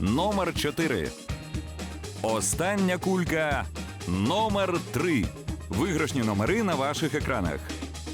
Номер 4. Остання кулька номер 3. Виграшні номери на ваших екранах.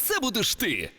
це будеш ти.